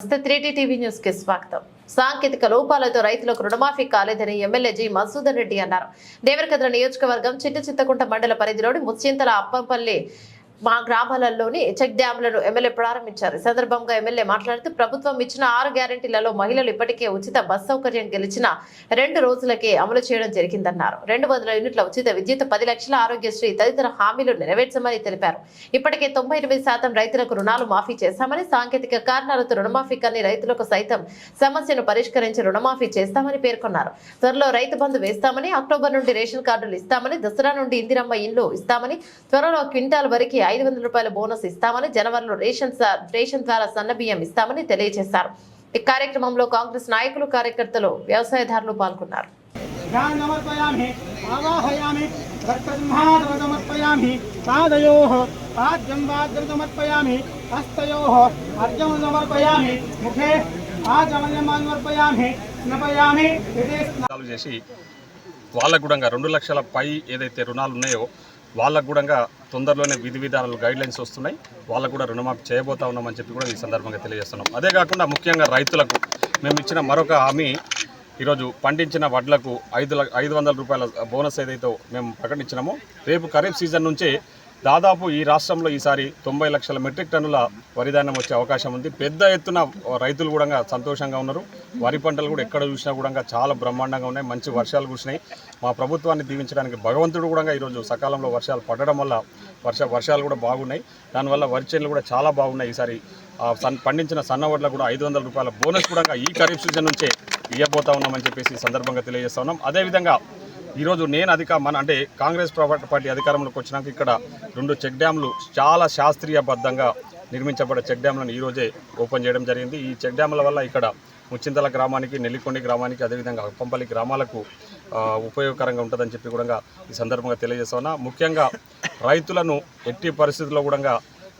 నమస్తే. త్రీటీ టీవీ న్యూస్కి స్వాగతం. సాంకేతిక లోపాలతో రైతులకు రుణమాఫీ కాలేదని ఎమ్మెల్యే జి మసూదన్ రెడ్డి అన్నారు. దేవరకద్ర నియోజకవర్గం చిట్ట చిత్తకుంట మండల పరిధిలోని ముచ్చింతల అప్పంపల్లి మా గ్రామాలలోని చెక్ డ్యాంలను ఎమ్మెల్యే ప్రారంభించారు. ఈ సందర్భంగా ఎమ్మెల్యే మాట్లాడుతూ ప్రభుత్వం ఇచ్చిన ఆరు గ్యారెంటీలలో మహిళలు ఇప్పటికే ఉచిత బస్ సౌకర్యం గెలిచిన రెండు రోజులకే అమలు చేయడం జరిగిందన్నారు. రెండు వందల యూనిట్ల ఉచిత విద్యుత్ పది లక్షల ఆరోగ్యశ్రీ తదితర హామీలు నెరవేర్చమని తెలిపారు. ఇప్పటికే తొంభై ఎనిమిది శాతం రైతులకు రుణాలు మాఫీ చేశామని సాంకేతిక కారణాలతో రుణమాఫీ కానీ రైతులకు సైతం సమస్యను పరిష్కరించి రుణమాఫీ చేస్తామని పేర్కొన్నారు. త్వరలో రైతు బంధు వేస్తామని అక్టోబర్ నుండి రేషన్ కార్డులు ఇస్తామని దసరా నుండి ఇందిరమ్మ ఇండ్లు ఇస్తామని త్వరలో క్వింటాల్ వరకు ఐదు వందల రూపాయల బోనస్ ఇస్తామని జనవరిలో రేషన్ రేషన్ ద్వారా సన్నబియ్యం ఇస్తామని తెలియజేశారు. ఈ కార్యక్రమంలో కాంగ్రెస్ నాయకులు కార్యకర్తలు వ్యవసాయదారులు పాల్గొన్నారు. వాళ్ళకు కూడా రెండు లక్షల పై ఏదైతే రుణాలు ఉన్నాయో వాళ్ళకు కూడా తొందరలోనే విధి విధానాలు గైడ్ లైన్స్ వస్తున్నాయి. వాళ్ళకు కూడా రుణమాఫీ చేయబోతా ఉన్నామని చెప్పి కూడా ఈ సందర్భంగా తెలియజేస్తున్నాం. అదే కాకుండా ముఖ్యంగా రైతులకు మేము ఇచ్చిన మరొక హామీ ఈరోజు పండించిన వడ్లకు ఐదు ఐదు వందల రూపాయల బోనస్ ఏదైతే మేము ప్రకటించినామో రేపు ఖరీఫ్ సీజన్ నుంచే దాదాపు ఈ రాష్ట్రంలో ఈసారి తొంభై లక్షల మెట్రిక్ టన్నుల వరిధాన్యం వచ్చే అవకాశం ఉంది. పెద్ద ఎత్తున రైతులు కూడా సంతోషంగా ఉన్నారు. వరి పంటలు కూడా ఎక్కడ చూసినా కూడా చాలా బ్రహ్మాండంగా ఉన్నాయి. మంచి వర్షాలు కురిసినాయి. మా ప్రభుత్వాన్ని దీవించడానికి భగవంతుడు కూడా ఈరోజు సకాలంలో వర్షాలు పడడం వల్ల వర్ష వర్షాలు కూడా బాగున్నాయి. దానివల్ల వరి చేనులు కూడా చాలా బాగున్నాయి ఈసారి. సన్ పండించిన సన్న వడ్ల కూడా ఐదు వందల రూపాయల బోనస్ కూడా ఈ ఖరీఫ్ సీజన్ నుంచే ఇవ్వబోతా ఉన్నామని చెప్పేసి సందర్భంగా తెలియజేస్తా ఉన్నాం. అదేవిధంగా ఈరోజు నేను అధిక మన అంటే కాంగ్రెస్ పార్టీ అధికారంలోకి వచ్చినాక ఇక్కడ రెండు చెక్ డ్యాంలు చాలా శాస్త్రీయబద్ధంగా నిర్మించబడే చెక్ డ్యాంలను ఈరోజే ఓపెన్ చేయడం జరిగింది. ఈ చెక్ డ్యాంల వల్ల ఇక్కడ ముచ్చింతల గ్రామానికి నెల్లికొండి గ్రామానికి అదేవిధంగా అప్పంపల్లి గ్రామాలకు ఉపయోగకరంగా ఉంటుందని చెప్పి కూడా ఈ సందర్భంగా తెలియజేస్తా ముఖ్యంగా రైతులను ఎట్టి పరిస్థితుల్లో కూడా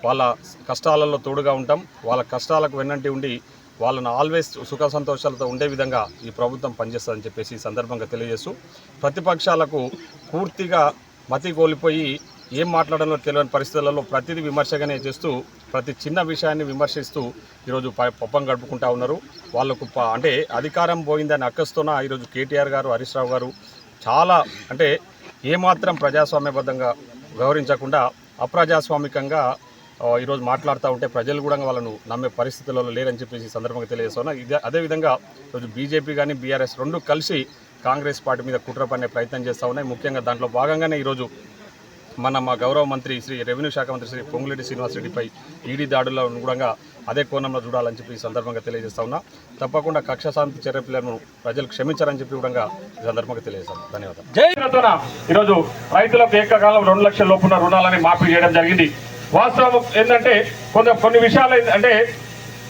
వాళ్ళ కష్టాలలో తోడుగా ఉంటాం. వాళ్ళ కష్టాలకు వెన్నంటి ఉండి వాళ్ళను ఆల్వేస్ సుఖ సంతోషాలతో ఉండే విధంగా ఈ ప్రభుత్వం పనిచేస్తుందని చెప్పేసి ఈ సందర్భంగా తెలియజేస్తూ ప్రతిపక్షాలకు పూర్తిగా మతి కోల్పోయి ఏం మాట్లాడాలో తెలియని పరిస్థితులలో ప్రతిదీ విమర్శగానే చేస్తూ ప్రతి చిన్న విషయాన్ని విమర్శిస్తూ ఈరోజు ప- పప్పం గడుపుకుంటా ఉన్నారు. వాళ్ళకు ప- అంటే అధికారం పోయిందని అక్కస్తోన ఈరోజు కేటీఆర్ గారు హరీష్ రావు గారు చాలా అంటే ఏమాత్రం ప్రజాస్వామ్యబద్ధంగా వ్యవహరించకుండా అప్రజాస్వామికంగా ఈరోజు మాట్లాడుతూ ఉంటే ప్రజలు కూడా వాళ్ళను నమ్మే పరిస్థితులలో లేరని చెప్పేసి సందర్భంగా తెలియజేస్తున్నా. ఇదే అదేవిధంగా ఈరోజు బీజేపీ కానీ బీఆర్ఎస్ రెండు కలిసి కాంగ్రెస్ పార్టీ మీద కుట్ర పనే ప్రయత్నం చేస్తూ ఉన్నాయి. ముఖ్యంగా దాంట్లో భాగంగానే ఈరోజు మన మా గౌరవ మంత్రి శ్రీ రెవెన్యూ శాఖ మంత్రి శ్రీ పొంగులేటి శ్రీనివాసరెడ్డిపై ఈడీ దాడుల్లో కూడా అదే కోణంలో చూడాలని చెప్పి ఈ సందర్భంగా తెలియజేస్తా ఉన్నా. తప్పకుండా కక్ష శాంతి చర్యలను ప్రజలు క్షమించారని చెప్పి కూడా ఈ సందర్భంగా తెలియజేస్తాం ధన్యవాదాలు. జైలతోన ఈరోజు రైతులకు ఏకకాలం రెండు లక్షల లోపున రుణాలని మాఫీ చేయడం జరిగింది. వాస్తవం ఏంటంటే కొంత కొన్ని విషయాలు అంటే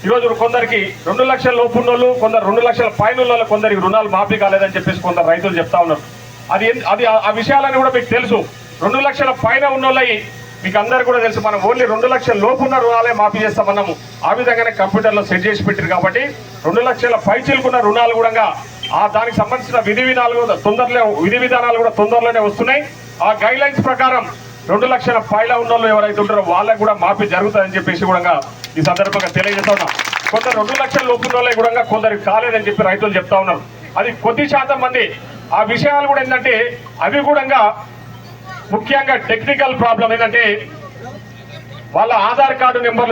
ఈరోజు కొందరికి రెండు లక్షల లోపున్నోళ్ళు కొందరు రెండు లక్షల పైన వాళ్ళు కొందరికి రుణాలు మాఫీ కాలేదని చెప్పేసి కొందరు రైతులు చెప్తా ఉన్నారు. అది అది ఆ- విషయాలని కూడా మీకు తెలుసు. రెండు లక్షల పైన ఉన్నోళ్ళయి మీకు అందరు కూడా తెలుసు మనం ఓన్లీ రెండు లక్షల లోపు ఉన్న రుణాలే మాఫీ చేస్తామన్నాము. ఆ విధంగానే కంప్యూటర్లో సెట్ చేసి పెట్టారు కాబట్టి రెండు లక్షల పై చిలుకున్న రుణాలు కూడా ఆ దానికి సంబంధించిన విధి విధానాలు కూడా తొందరలో విధి విధానాలు కూడా తొందరలోనే వస్తున్నాయి. ఆ గైడ్ లైన్స్ ప్రకారం రెండు లక్షల పైల ఉన్న వాళ్ళు ఎవరైతే ఉంటారో వాళ్ళకు కూడా మాఫీ జరుగుతుందని చెప్పేసి కూడా ఈ సందర్భంగా తెలియజేస్తా ఉన్నాం. కొందరు రెండు లక్షల లోపు వాళ్ళే కూడా కొందరికి కాలేదని చెప్పి రైతులు చెప్తా ఉన్నారు. అది కొద్ది శాతం మంది. ఆ విషయాలు కూడా ఏంటంటే అవి కూడా ముఖ్యంగా టెక్నికల్ ప్రాబ్లం ఏంటంటే వాళ్ళ ఆధార్ కార్డు నెంబర్